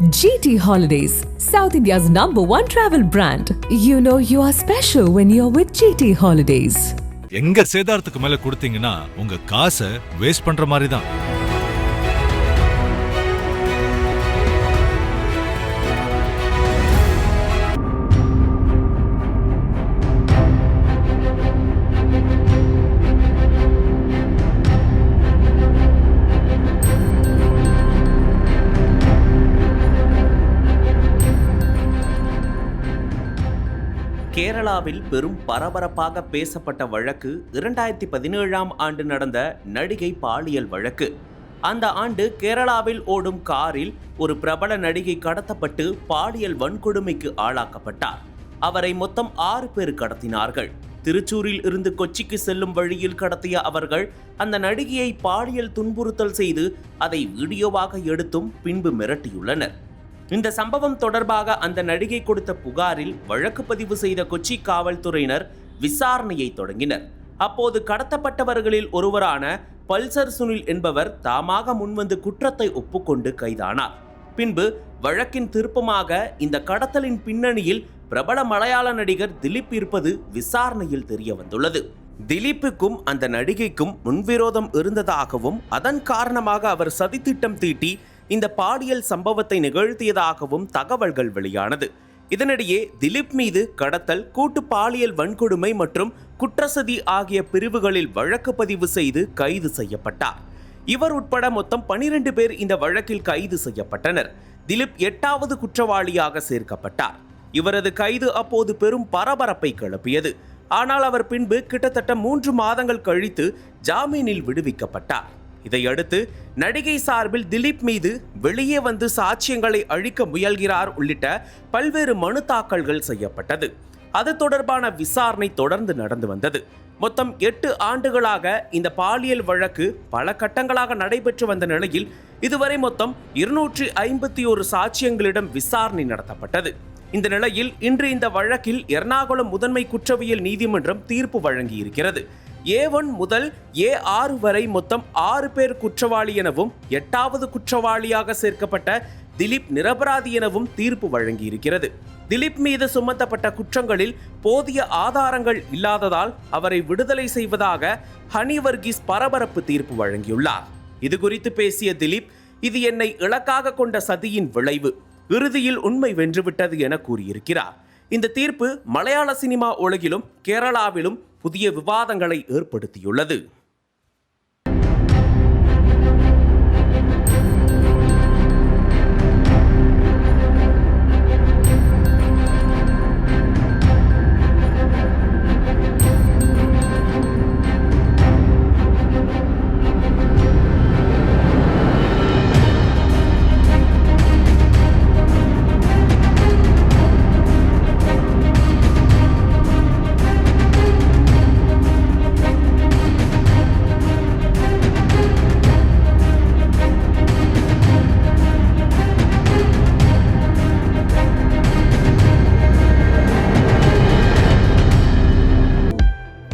GT Holidays, South India's number one travel brand. You know you are special when you're with GT Holidays. எங்க சேதாரத்துக்கு மேல கொடுத்தீங்கன்னா உங்க காசை waste பண்ற மாதிரி தான் கேரளாவில் பெரும் பரபரப்பாக பேசப்பட்ட வழக்கு இரண்டாயிரத்தி பதினேழாம் ஆண்டு நடந்த நடிகை பாலியல் வழக்கு. அந்த ஆண்டு கேரளாவில் ஓடும் காரில் ஒரு பிரபல நடிகை கடத்தப்பட்டு பாலியல் வன்கொடுமைக்கு ஆளாக்கப்பட்டார். அவரை மொத்தம் ஆறு பேர் கடத்தினார்கள். திருச்சூரில் இருந்து கொச்சிக்கு செல்லும் வழியில் கடத்திய அவர்கள் அந்த நடிகையை பாலியல் துன்புறுத்தல் செய்து அதை வீடியோவாக எடுத்தும் பின்பு மிரட்டியுள்ளனர். இந்த சம்பவம் தொடர்பாக அந்த நடிகை கொடுத்த புகாரில் வழக்கு பதிவு செய்த கொச்சி காவல்துறையினர் விசாரணையை தொடங்கினர். அப்போது கடத்தப்பட்டவர்களில் ஒருவரான பல்சர் சுனில் என்பவர் தாமாக முன்வந்து குற்றத்தை ஒப்புக்கொண்டு கைதானார். பின்பு வழக்கின் திருப்பமாக இந்த கடத்தலின் பின்னணியில் பிரபல மலையாள நடிகர் திலீப் இருப்பது விசாரணையில் தெரிய வந்துள்ளது திலீப்புக்கும் அந்த நடிகைக்கும் முன்விரோதம் இருந்ததாகவும் அதன் காரணமாக அவர் சதித்திட்டம் தீட்டி இந்த பாலியல் சம்பவத்தை நிகழ்த்தியதாகவும் தகவல்கள் வெளியானது. இதனிடையே திலீப் மீது கடத்தல் கூட்டு பாலியல் வன்கொடுமை மற்றும் குற்றசதி ஆகிய பிரிவுகளில் வழக்கு பதிவு செய்து கைது செய்யப்பட்டார். இவர் உட்பட மொத்தம் 12 பேர் இந்த வழக்கில் கைது செய்யப்பட்டனர். திலீப் எட்டாவது குற்றவாளியாக சேர்க்கப்பட்டார். இவரது கைது அப்போது பெரும் பரபரப்பை கிளப்பியது. ஆனால் அவர் பின்பு கிட்டத்தட்ட மூன்று மாதங்கள் கழித்து ஜாமீனில் விடுவிக்கப்பட்டார். இதையடுத்து நடிகை சார்பில் திலீப் மீது வெளியே வந்து சாட்சியங்களை அழிக்க முயல்கிறார் உள்ளிட்ட பல்வேறு மனு தாக்கல்கள் செய்யப்பட்டது. அது தொடர்பான விசாரணை தொடர்ந்து நடந்து வந்தது. மொத்தம் எட்டு ஆண்டுகளாக இந்த பாலியல் வழக்கு பல கட்டங்களாக நடைபெற்று வந்த நிலையில் இதுவரை மொத்தம் இருநூற்றி ஐம்பத்தி ஒரு சாட்சியங்களிடம் விசாரணை நடத்தப்பட்டது. இந்த நிலையில் இன்று இந்த வழக்கில் எர்ணாகுளம் முதன்மை குற்றவியல் நீதிமன்றம் தீர்ப்பு வழங்கியிருக்கிறது. ஏ ஒன் முதல் ஏ ஆறு வரை மொத்தம் ஆறு பேர் குற்றவாளி எனவும் எட்டாவது குற்றவாளியாக சேர்க்கப்பட்ட திலீப் நிரபராதி எனவும் தீர்ப்பு வழங்கியிருக்கிறது. திலீப் மீது சுமத்தப்பட்ட குற்றங்களில் போதிய ஆதாரங்கள் இல்லாததால் அவரை விடுதலை செய்வதாக ஹனி வர்கீஸ் பரபரப்பு தீர்ப்பு வழங்கியுள்ளார். இது குறித்து பேசிய திலீப் இது என்னை இலக்காக கொண்ட சதியின் விளைவு இறுதியில் உண்மை வென்றுவிட்டது என கூறியிருக்கிறார். இந்த தீர்ப்பு மலையாள சினிமா உலகிலும் கேரளாவிலும் புதிய விவாதங்களை ஏற்படுத்தியுள்ளது.